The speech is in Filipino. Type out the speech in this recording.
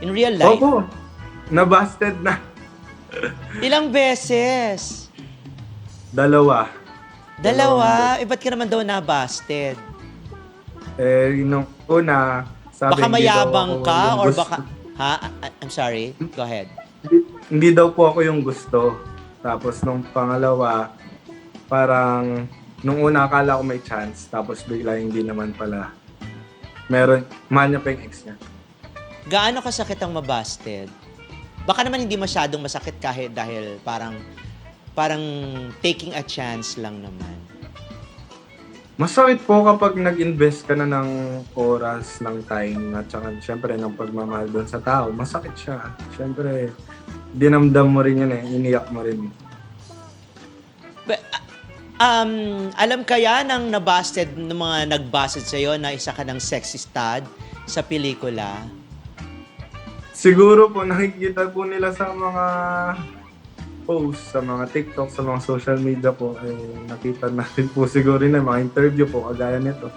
In real life? Opo, nabasted na. Ilang beses? Dalawa. Dalawa? Eh, ba't ka naman daw nabasted? Eh, nung una, sabi Baka hindi daw mayabang ako ka or gusto- baka... Ha? I- I'm sorry. Go ahead. Hindi, hindi daw po ako yung gusto. Tapos nung pangalawa, parang nung una akala ko may chance, tapos bigla hindi naman pala. Meron, mahal niya pa yung ex niya. Gaano kasakit ang mabasted? Baka naman hindi masyadong masakit kahit dahil parang parang taking a chance lang naman. Masakit po kapag nag-invest ka na ng oras, ng time, at saka syempre ng pagmamahal doon sa tao. Masakit siya. Syempre, dinamdam mo rin yun eh. Iniyak mo rin. But, um, alam kaya ng nabasted ng mga nagbasted sa'yo na isa ka ng sexy stud sa pelikula? Siguro po nakikita po nila sa mga posts, sa mga TikTok, sa mga social media po, eh, nakita natin po siguro na mga interview po, kagaya nito.